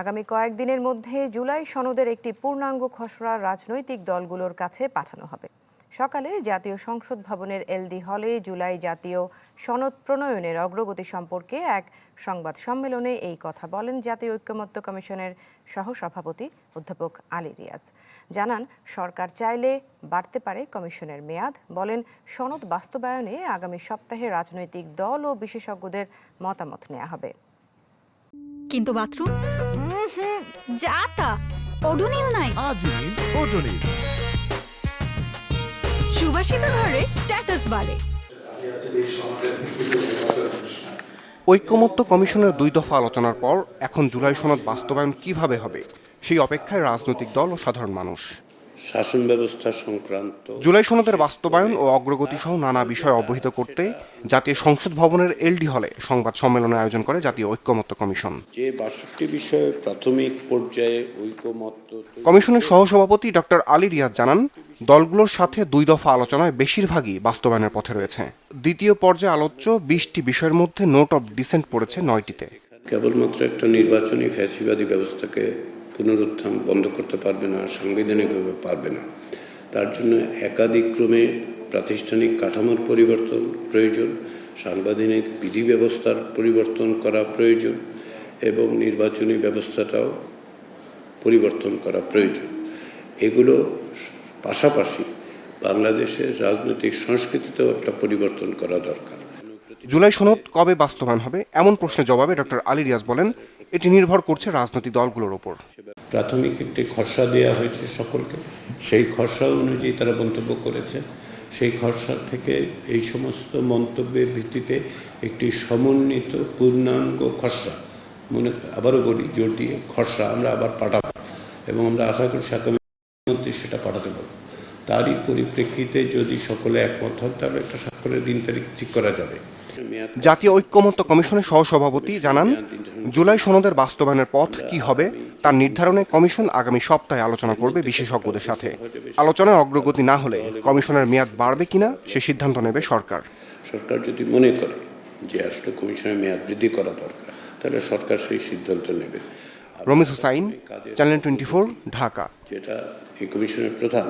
আগামী কয়েকদিনের মধ্যে জুলাই সনদের একটি পূর্ণাঙ্গ খসড়া রাজনৈতিক দলগুলোর কাছে পাঠানো হবে। সকালে জাতীয় সংসদ ভবনের এলডি হলে জুলাই জাতীয় সনদ প্রণয়নের অগ্রগতি সম্পর্কে এক সংবাদ সম্মেলনে এই কথা বলেন জাতীয় ঐক্যমত্য কমিশনের সহসভাপতি অধ্যাপক আলী রিয়াজ। জানান, সরকার চাইলে বাড়তে পারে কমিশনের মেয়াদ। বলেন, সনদ বাস্তবায়নে আগামী সপ্তাহে রাজনৈতিক দল ও বিশেষজ্ঞদের মতামত নেওয়া হবে। কিন্তু বাথরুম? যা তা। ওডোনিল নাই। ওডোনিল। সুবাসিত ঘরে স্ট্যাটাস বাড়ে। ঐক্যমত্য কমিশনের দুই দফা আলোচনার পর এখন জুলাই সনদ বাস্তবায়ন কীভাবে হবে সেই অপেক্ষায় রাজনৈতিক দল ও সাধারণ মানুষ। শাসন ব্যবস্থা সংক্রান্ত জুলাই সনদের বাস্তবায়ন ও অগ্রগতি সহ নানা বিষয় অবহিত করতে জাতীয় সংসদ ভবনের এলডি হলে সংবাদ সম্মেলনের আয়োজন করে জাতীয় ঐক্যমত্য কমিশন। যে বাষট্টি বিষয়ে প্রাথমিক পর্যায়ে ঐকমত্য তৈরি কমিশনের সহসভাপতি ডক্টর আলী রিয়াজ জানান দলগুলোর সাথে দুই দফা আলোচনায় বেশিরভাগই বাস্তবায়নের পথে রয়েছে। দ্বিতীয় পর্যায়ে আলোচ্য বিশটি বিষয়ের মধ্যে নোট অফ ডিসেন্ট পড়েছে নয়টিতে। কেবলমাত্র একটা নির্বাচনী ফ্যাসিবাদী ব্যবস্থাকে পুনরুত্থান বন্ধ করতে পারবে না সাংবিধানিকভাবে পারবে না। তার জন্য একাধিক ক্রমে প্রাতিষ্ঠানিক কাঠামোর পরিবর্তন প্রয়োজন, সাংবিধানিক বিধি ব্যবস্থার পরিবর্তন করা প্রয়োজন এবং নির্বাচনী ব্যবস্থাটাও পরিবর্তন করা প্রয়োজন। এগুলো পাশাপাশি বাংলাদেশের রাজনৈতিক সংস্কৃতিতেও একটা পরিবর্তন করা দরকার। জুলাই সনদ কবে বাস্তবায়ন হবে? এমন প্রশ্নের জবাবে ডক্টর আলী রিয়াজ বলেন এটি নির্ভর করছে রাজনৈতিক দলগুলোর ওপর। প্রাথমিক একটি খসড়া দেওয়া হয়েছে সকলকে। সেই খসড়া অনুযায়ী তারা মন্তব্য করেছে। সেই খসড়া থেকে এই সমস্ত মন্তব্যের ভিত্তিতে একটি সমন্বিত পূর্ণাঙ্গ খসড়া মনে আবারও বলি জোর দিয়ে খসড়া আমরা আবার পাঠাবো এবং আমরা আশা করি আগামী মধ্যে সেটা পাঠাতে পারব। তারই পরিপ্রেক্ষিতে যদি সকলে একমত হয় তাহলে একটা স্বাক্ষরের দিন তারিখ ঠিক করা যাবে। জাতীয় ঐক্যমত্য কমিশনের সহসভাপতি জানান জুলাই সনদের বাস্তবায়নের পথ কি হবে তার নির্ধারণে কমিশন আগামী সপ্তাহে আলোচনা করবে বিশেষজ্ঞদের সাথে। আলোচনায় অগ্রগতি না হলে কমিশনের মেয়াদ বাড়বে কিনা সে সিদ্ধান্ত নেবে সরকার। সরকার যদি মনে করে যে আসলে কমিশনের মেয়াদ বৃদ্ধি করা দরকার তাহলে সরকার সেই সিদ্ধান্ত নেবে। Ramiz Hussain channel twenty Dhaka. যেটা এই কমিশনের প্রধান